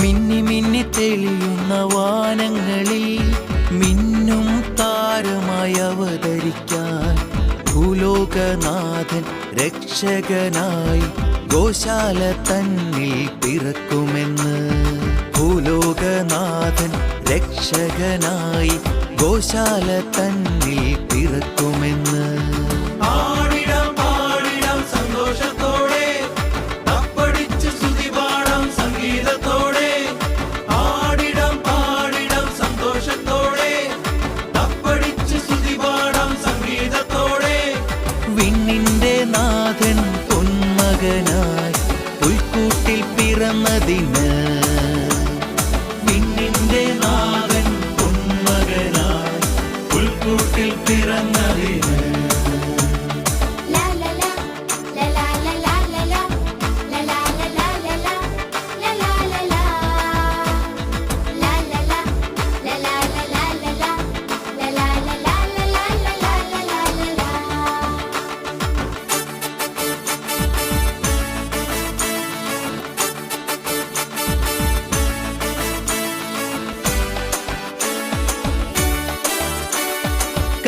മിന്നി മിന്നി തെളിയുന്ന വാനങ്ങളിൽ മിന്നും താരമായി അവതരിക്കാൻ ഭൂലോകനാഥൻ രക്ഷകനായി ഗോശാല തന്നിൽ പിറക്കുമെന്ന് ഭൂലോകനാഥൻ രക്ഷകനായി ഗോശാല തന്നിൽ പിറക്കുമെന്ന്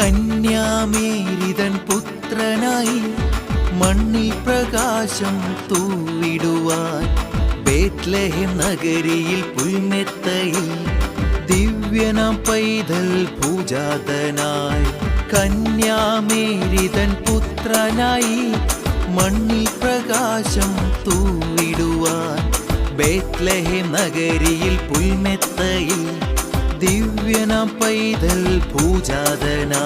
കന്യാമേരിതൻ പുത്രനായി മണ്ണിൽ പ്രകാശം തൂവിടുവാൻ ബേത്ലഹി നഗരിയിൽ പുൽമെത്തയിൽ ദിവ്യനാം പൈതൽ പൂജാതനായി കന്യാമേരിതൻ പുത്രനായി മണ്ണിൽ പ്രകാശം തൂവിടുവാൻ ബേത്ലഹി നഗരിയിൽ പുൽമെത്തയിൽ ദിവ്യന പൈതൽ പൂജാതനാ.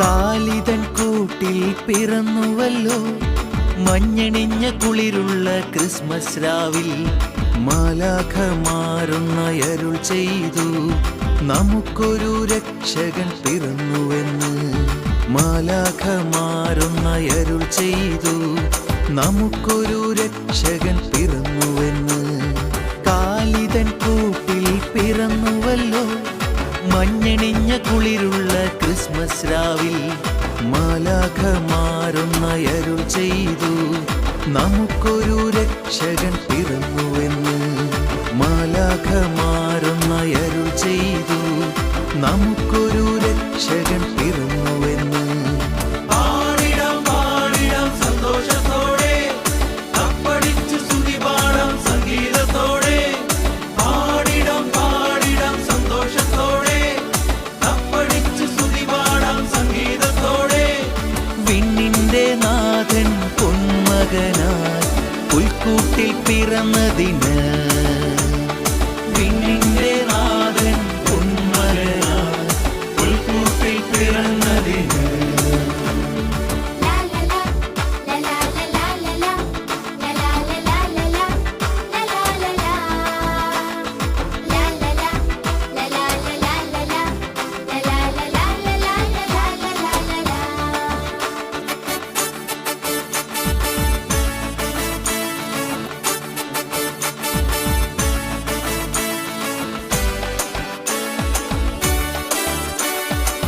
കാലിതൻ കൂട്ടിൽ പിറന്നുവല്ലോ. മഞ്ഞണിഞ്ഞ കുളിരുള്ള ക്രിസ്മസ് രാവിൽ മാലാഖ മാറുന്നയരുൾ ചെയ്തു. നമുക്കൊരു രക്ഷകൻ പിറന്നുവെന്ന് മാലാഖ മാറുന്നയരുൾ ചെയ്തു. നമുക്കൊരു രക്ഷകൻ ചെയ്തു. നമുക്കൊരു രക്ഷകൻ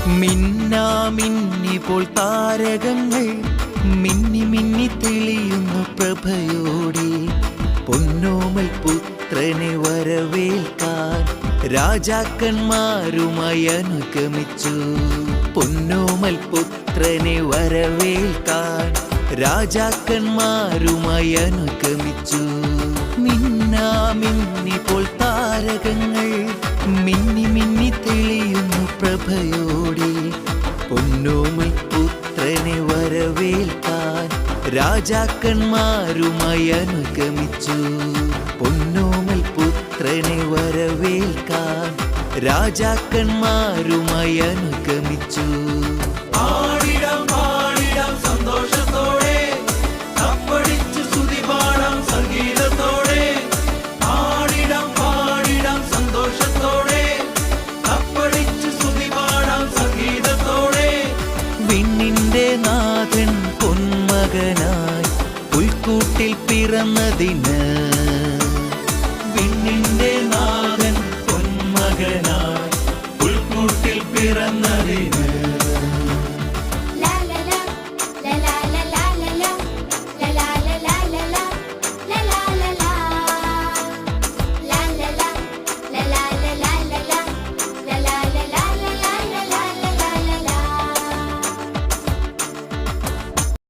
മിന്നാമിന്നി പോൽ താരകങ്ങൾ മിന്നി മിന്നി തെളിയുന്നു പ്രഭയോടെ. പൊന്നോമൽ പുത്രനെ വരവേൽക്കാൻ രാജാക്കന്മാരുമായി അനുഗമിച്ചു. പൊന്നോമൽ പുത്രനെ വരവേൽക്കാൻ രാജാക്കന്മാരുമായി അനുഗമിച്ചു. മിന്നാമിന്നി പോൽ താരകങ്ങൾ രാജാക്കന്മാരുമായി അനുഗമിച്ചു. പൊന്നോമൽ പുത്രനെ വരവേൽക്കാൻ രാജാക്കന്മാരുമായി பிரமதின